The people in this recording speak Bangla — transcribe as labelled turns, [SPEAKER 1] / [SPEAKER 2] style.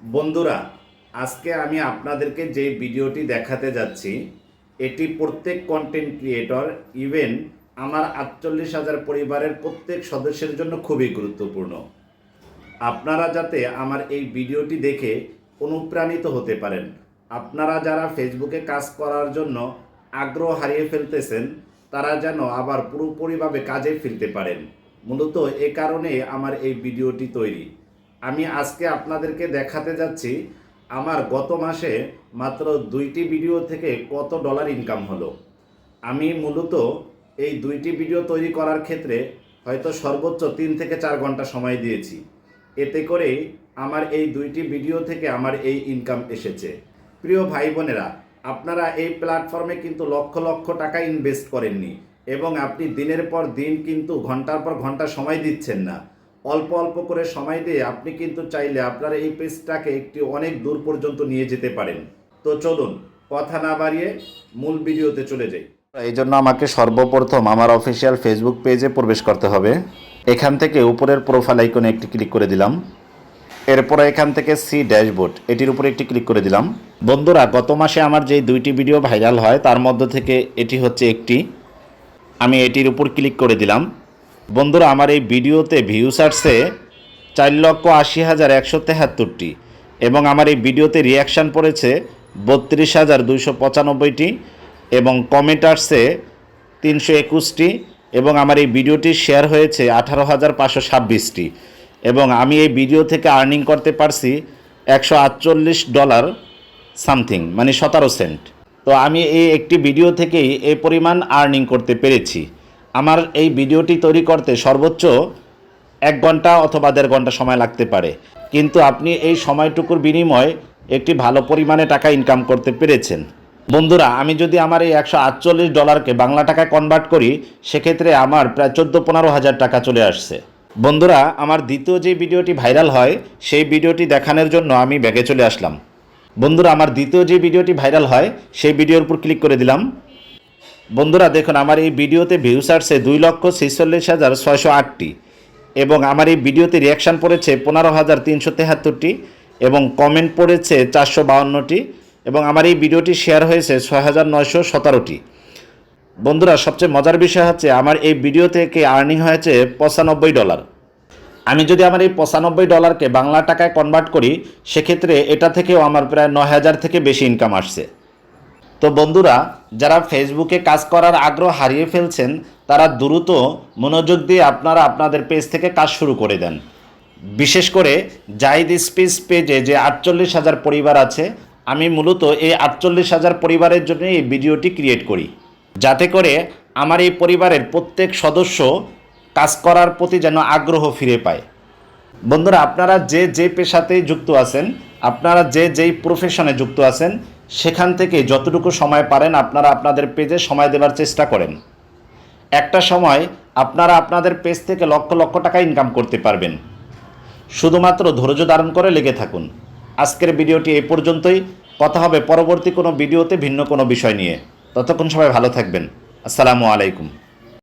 [SPEAKER 1] বন্ধুরা, আজকে আমি আপনাদেরকে যে ভিডিওটি দেখাতে যাচ্ছি, এটি প্রত্যেক কন্টেন্ট ক্রিয়েটর ইভেন আমার আটচল্লিশ হাজার পরিবারের প্রত্যেক সদস্যের জন্য খুবই গুরুত্বপূর্ণ। আপনারা যাতে আমার এই ভিডিওটি দেখে অনুপ্রাণিত হতে পারেন। আপনারা যারা ফেসবুকে কাজ করার জন্য আগ্রহ হারিয়ে ফেলতেছেন, তারা যেন আবার পুরোপুরিভাবে কাজে ফিরতে পারেন। মূলত এ কারণে আমার এই ভিডিওটি তৈরি। আমি আজকে আপনাদেরকে দেখাতে যাচ্ছি আমার গত মাসে মাত্র দুইটি ভিডিও থেকে কত ডলার ইনকাম হলো। আমি মূলত এই দুইটি ভিডিও তৈরি করার ক্ষেত্রে হয়তো সর্বোচ্চ তিন থেকে চার ঘণ্টা সময় দিয়েছি। এতে করে আমার এই দুইটি ভিডিও থেকে আমার এই ইনকাম এসেছে। প্রিয় ভাই বোনেরা আপনারা এই প্ল্যাটফর্মে কিন্তু লক্ষ লক্ষ টাকা ইনভেস্ট করেননি এবং আপনি দিনের পর দিন কিন্তু ঘণ্টার পর ঘণ্টা সময় দিচ্ছেন না। অল্প অল্প করে সময় দিয়ে আপনি কিন্তু চাইলে আপনার এই পেজটাকে একটি অনেক দূর পর্যন্ত নিয়ে যেতে পারেন। তো চলুন, কথা না বাড়িয়ে মূল ভিডিওতে চলে যাই। এই জন্য আমাকে সর্বপ্রথম আমার অফিসিয়াল ফেসবুক পেজে প্রবেশ করতে হবে। এখান থেকে উপরের প্রোফাইল আইকনে একটি ক্লিক করে দিলাম। এরপরে এখান থেকে সি ড্যাশবোর্ড, এটির উপরে একটি ক্লিক করে দিলাম। বন্ধুরা, গত মাসে আমার যে দুইটি ভিডিও ভাইরাল হয়, তার মধ্য থেকে এটি হচ্ছে একটি। আমি এটির উপর ক্লিক করে দিলাম। বন্ধুরা, আমার এই ভিডিওতে ভিউস আসছে চার লক্ষ আশি হাজার একশো তেহাত্তরটি এবং আমার এই ভিডিওতে রিয়াকশান পড়েছে বত্রিশ হাজার দুইশো পঁচানব্বইটি এবং কমেন্ট আসছে তিনশো একুশটি এবং আমার এই ভিডিওটি শেয়ার হয়েছে আঠারো হাজার পাঁচশো ছাব্বিশটি এবং আমি এই ভিডিও থেকে আর্নিং করতে পারছি একশো আটচল্লিশ ডলার সামথিং মানে সতেরো সেন্ট তো আমি এই একটি ভিডিও থেকেই এই পরিমাণ আর্নিং করতে পেরেছি। আমার এই ভিডিওটি তৈরি করতে সর্বোচ্চ এক ঘণ্টা অথবা দেড় ঘণ্টা সময় লাগতে পারে। কিন্তু আপনি এই সময়টুকুর বিনিময়ে একটি ভালো পরিমাণে টাকা ইনকাম করতে পেরেছেন। বন্ধুরা, আমি যদি আমার এই একশো আটচল্লিশ ডলারকে বাংলা টাকায় কনভার্ট করি, সেক্ষেত্রে আমার প্রায় চোদ্দ পনেরো হাজার টাকা চলে আসছে। বন্ধুরা, আমার দ্বিতীয় যে ভিডিওটি ভাইরাল হয়, সেই ভিডিওটি দেখানোর জন্য আমি ব্যাগে চলে আসলাম। বন্ধুরা, আমার দ্বিতীয় যে ভিডিওটি ভাইরাল হয়, সেই ভিডিওর উপর ক্লিক করে দিলাম। বন্ধুরা, দেখুন, আমার এই ভিডিওতে ভিউস আসছে দুই লক্ষ ছেচল্লিশ হাজার ছয়শো আটটি এবং আমার এই ভিডিওতে রিয়াকশান পড়েছে পনেরো হাজার তিনশো তেহাত্তরটি এবং কমেন্ট পড়েছে চারশো বাউন্নটি এবং আমার এই ভিডিওটি শেয়ার হয়েছে ছয় হাজার নয়শো সতেরোটি। বন্ধুরা, সবচেয়ে মজার বিষয় হচ্ছে আমার এই ভিডিও থেকে আর্নিং হয়েছে পঁচানব্বই ডলার আমি যদি আমার এই পঁচানব্বই ডলারকে বাংলা টাকায় কনভার্ট করি, সেক্ষেত্রে এটা থেকেও আমার প্রায় নয় হাজার থেকে বেশি ইনকাম আসছে। তো বন্ধুরা, যারা ফেসবুকে কাজ করার আগ্রহ হারিয়ে ফেলছেন, তারা দ্রুত মনোযোগ দিয়ে আপনারা আপনাদের পেজ থেকে কাজ শুরু করে দেন। বিশেষ করে জাহিদ স্পেস পেজে যে আটচল্লিশ হাজার পরিবার আছে, আমি মূলত এই আটচল্লিশ হাজার পরিবারের জন্য এই ভিডিওটি ক্রিয়েট করি। যাতে করে আমার এই পরিবারের প্রত্যেক সদস্য কাজ করার প্রতি যেন আগ্রহ ফিরে পায়। বন্ধুরা, আপনারা যে যে পেশাতেই যুক্ত আছেন, আপনারা যে যেই প্রফেশনে যুক্ত আছেন সেখান থেকে যতটুকু সময় পারেন আপনারা আপনাদের পেজে সময় দেওয়ার চেষ্টা করেন। একটা সময় আপনারা আপনাদের পেজ থেকে লক্ষ লক্ষ টাকা ইনকাম করতে পারবেন। শুধুমাত্র ধৈর্য ধারণ করে লেগে থাকুন। আজকের ভিডিওটি এই পর্যন্তই। কথা হবে পরবর্তী কোনো ভিডিওতে ভিন্ন কোনো বিষয় নিয়ে। ততক্ষণ সবাই ভালো থাকবেন। আসসালামু আলাইকুম।